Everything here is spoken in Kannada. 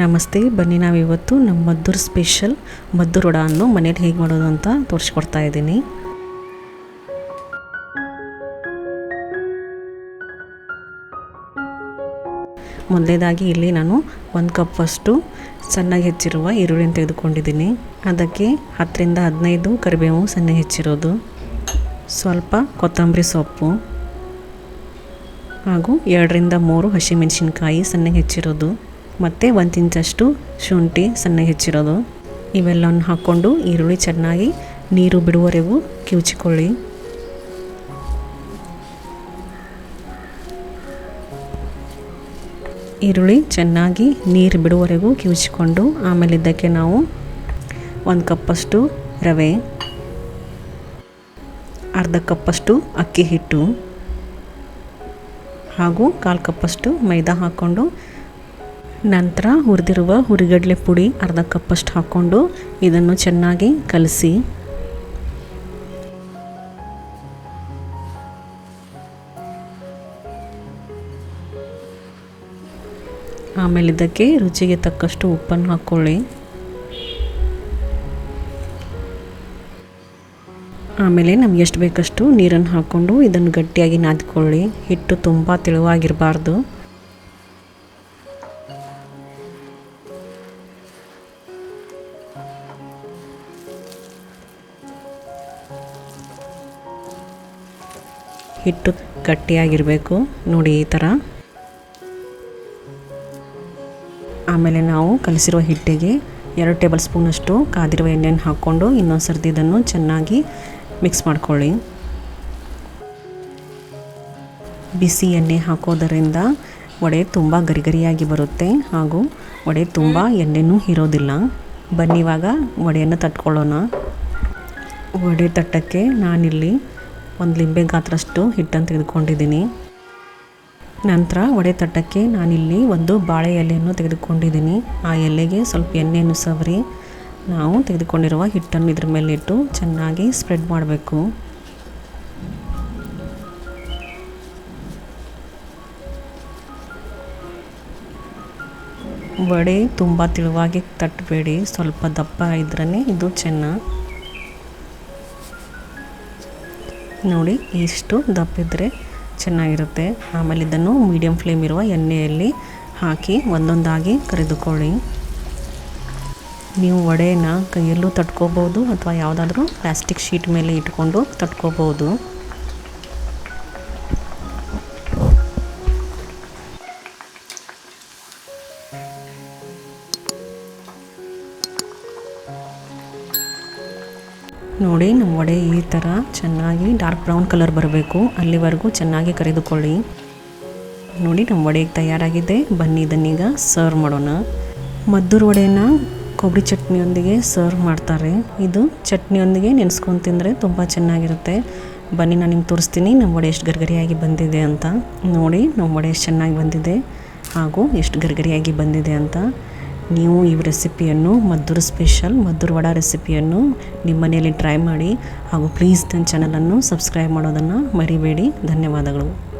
ನಮಸ್ತೆ, ಬನ್ನಿ ನಾವಿವತ್ತು ನಮ್ಮ ಮದ್ದೂರು ಸ್ಪೆಷಲ್ ಮದ್ದೂರು ಅನ್ನು ಮನೇಲಿ ಹೇಗೆ ಮಾಡೋದು ಅಂತ ತೋರಿಸ್ಕೊಡ್ತಾ ಇದ್ದೀನಿ. ಮೊದಲೇದಾಗಿ ಇಲ್ಲಿ ನಾನು ಒಂದು ಕಪ್ಪಷ್ಟು ಸಣ್ಣಗೆ ಹೆಚ್ಚಿರುವ ಈರುಳ್ಳಿನ ತೆಗೆದುಕೊಂಡಿದ್ದೀನಿ. ಅದಕ್ಕೆ ಹತ್ತರಿಂದ ಹದಿನೈದು ಕರಿಬೇವು ಸಣ್ಣ ಹೆಚ್ಚಿರೋದು, ಸ್ವಲ್ಪ ಕೊತ್ತಂಬರಿ ಸೊಪ್ಪು ಹಾಗೂ ಎರಡರಿಂದ ಮೂರು ಹಸಿಮೆಣಸಿನ್ಕಾಯಿ ಸಣ್ಣಗೆ ಹೆಚ್ಚಿರೋದು. ಮತ್ತು ಒಂದು ಇಂಚಷ್ಟು ಶುಂಠಿ ಸಣ್ಣಗೆ ಹೆಚ್ಚಿರೋದು. ಇವೆಲ್ಲವನ್ನು ಹಾಕ್ಕೊಂಡು ಈರುಳ್ಳಿ ಚೆನ್ನಾಗಿ ನೀರು ಬಿಡುವರೆಗೂ ಕಿವುಚಿಕೊಳ್ಳಿ. ಈರುಳ್ಳಿ ಚೆನ್ನಾಗಿ ನೀರು ಬಿಡುವರೆಗೂ ಕಿವುಚಿಕೊಂಡು ಆಮೇಲೆ ಇದಕ್ಕೆ ನಾವು ಒಂದು ಕಪ್ಪಷ್ಟು ರವೆ, ಅರ್ಧ ಕಪ್ಪಷ್ಟು ಅಕ್ಕಿ ಹಿಟ್ಟು ಹಾಗೂ ಕಾಲು ಕಪ್ಪಷ್ಟು ಮೈದಾ ಹಾಕ್ಕೊಂಡು ನಂತರ ಹುರಿದಿರುವ ಹುರಿಗಡಲೆ ಪುಡಿ ಅರ್ಧ ಕಪ್ಪಷ್ಟು ಹಾಕ್ಕೊಂಡು ಇದನ್ನು ಚೆನ್ನಾಗಿ ಕಲಸಿ. ಆಮೇಲೆ ಇದಕ್ಕೆ ರುಚಿಗೆ ತಕ್ಕಷ್ಟು ಉಪ್ಪನ್ನು ಹಾಕ್ಕೊಳ್ಳಿ ಆಮೇಲೆ ನಮ್ಗೆ ಎಷ್ಟು ಬೇಕಷ್ಟು ನೀರನ್ನು ಹಾಕ್ಕೊಂಡು ಇದನ್ನು ಗಟ್ಟಿಯಾಗಿ ನಾದ್ಕೊಳ್ಳಿ. ಹಿಟ್ಟು ತುಂಬ ತೆಳುವಾಗಿರಬಾರ್ದು. ಹಿಟ್ಟು ಗಟ್ಟಿಯಾಗಿರಬೇಕು. ನೋಡಿ ಈ ಥರ. ಆಮೇಲೆ ನಾವು ಕಲಿಸಿರುವ ಹಿಟ್ಟಿಗೆ ಎರಡು ಟೇಬಲ್ ಸ್ಪೂನಷ್ಟು ಕಾದಿರುವ ಎಣ್ಣೆಯನ್ನು ಹಾಕ್ಕೊಂಡು ಇನ್ನೊಂದು ಸರ್ತಿ ಇದನ್ನು ಚೆನ್ನಾಗಿ ಮಿಕ್ಸ್ ಮಾಡ್ಕೊಳ್ಳಿ. ಬಿಸಿ ಎಣ್ಣೆ ಹಾಕೋದರಿಂದ ವಡೆ ತುಂಬ ಗರಿಗರಿಯಾಗಿ ಬರುತ್ತೆ ಹಾಗೂ ವಡೆ ತುಂಬ ಎಣ್ಣೆನೂ ಇರೋದಿಲ್ಲ. ಬನ್ನಿ ಇವಾಗ ವಡೆಯನ್ನು ತಟ್ಕೊಳ್ಳೋಣ. ವಡೆ ತಟ್ಟಕ್ಕೆ ನಾನಿಲ್ಲಿ ಒಂದು ಲಿಂಬೆ ಗಾತ್ರಷ್ಟು ಹಿಟ್ಟನ್ನು ತೆಗೆದುಕೊಂಡಿದ್ದೀನಿ. ನಂತರ ವಡೆ ತಟ್ಟಕ್ಕೆ ನಾನಿಲ್ಲಿ ಒಂದು ಬಾಳೆ ಎಲೆಯನ್ನು ತೆಗೆದುಕೊಂಡಿದ್ದೀನಿ. ಆ ಎಲೆಗೆ ಸ್ವಲ್ಪ ಎಣ್ಣೆಯನ್ನು ಸವರಿ ನಾವು ತೆಗೆದುಕೊಂಡಿರುವ ಹಿಟ್ಟನ್ನು ಇದ್ರ ಮೇಲೆ ಇಟ್ಟು ಚೆನ್ನಾಗಿ ಸ್ಪ್ರೆಡ್ ಮಾಡಬೇಕು. ವಡೆ ತುಂಬ ತೆಳುವಾಗಿ ತಟ್ಟಬೇಡಿ ಸ್ವಲ್ಪ ದಪ್ಪ ಇದ್ರೇ ಇದು ಚೆನ್ನ. ನೋಡಿ, ಇಷ್ಟು ದಪ್ಪ ಇದ್ದರೆ ಚೆನ್ನಾಗಿರುತ್ತೆ. ಆಮೇಲೆ ಇದನ್ನು ಮೀಡಿಯಮ್ ಫ್ಲೇಮ್ ಇರುವ ಎಣ್ಣೆಯಲ್ಲಿ ಹಾಕಿ ಒಂದೊಂದಾಗಿ ಕರೆದುಕೊಳ್ಳಿ. ನೀವು ವಡೆನ ಕೈಯಲ್ಲೂ ತಟ್ಕೋಬೋದು ಅಥವಾ ಯಾವುದಾದ್ರೂ ಪ್ಲಾಸ್ಟಿಕ್ ಶೀಟ್ ಮೇಲೆ ಇಟ್ಕೊಂಡು ತಟ್ಕೋಬೋದು ನೋಡಿ, ನಮ್ಮ ವಡೆ ಈ ಥರ ಚೆನ್ನಾಗಿ ಡಾರ್ಕ್ ಬ್ರೌನ್ ಕಲರ್ ಬರಬೇಕು. ಅಲ್ಲಿವರೆಗೂ ಚೆನ್ನಾಗಿ ಕರೆದುಕೊಳ್ಳಿ. ನೋಡಿ, ನಮ್ಮ ವಡೆ ತಯಾರಾಗಿದೆ. ಬನ್ನಿ ಇದನ್ನೀಗ ಸರ್ವ್ ಮಾಡೋಣ. ಮದ್ದೂರು ವಡೆನ ಕೊಬ್ಬರಿ ಚಟ್ನಿಯೊಂದಿಗೆ ಸರ್ವ್ ಮಾಡ್ತಾರೆ. ಇದು ಚಟ್ನಿಯೊಂದಿಗೆ ನೆನೆಸ್ಕೊಂಡು ತಿಂದರೆ ತುಂಬ ಚೆನ್ನಾಗಿರುತ್ತೆ. ಬನ್ನಿ, ನಾನು ನಿಮ್ಗೆ ತೋರಿಸ್ತೀನಿ ನಮ್ಮ ವಡೆ ಎಷ್ಟು ಗರ್ಗರಿಯಾಗಿ ಬಂದಿದೆ ಅಂತ. ನೋಡಿ, ನಮ್ಮ ವಡೆ ಎಷ್ಟು ಚೆನ್ನಾಗಿ ಬಂದಿದೆ ಹಾಗೂ ಎಷ್ಟು ಗರ್ಗರಿಯಾಗಿ ಬಂದಿದೆ ಅಂತ. ನೀವು ಈ ರೆಸಿಪಿಯನ್ನು ಮದ್ದೂರು ಸ್ಪೆಷಲ್ ಮದ್ದೂರು ವಡ ರೆಸಿಪಿಯನ್ನು ನಿಮ್ಮ ಮನೆಯಲ್ಲಿ ಟ್ರೈ ಮಾಡಿ ಹಾಗೂ ಪ್ಲೀಸ್ ನನ್ನ ಚಾನಲನ್ನು ಸಬ್ಸ್ಕ್ರೈಬ್ ಮಾಡೋದನ್ನು ಮರಿಬೇಡಿ. ಧನ್ಯವಾದಗಳು.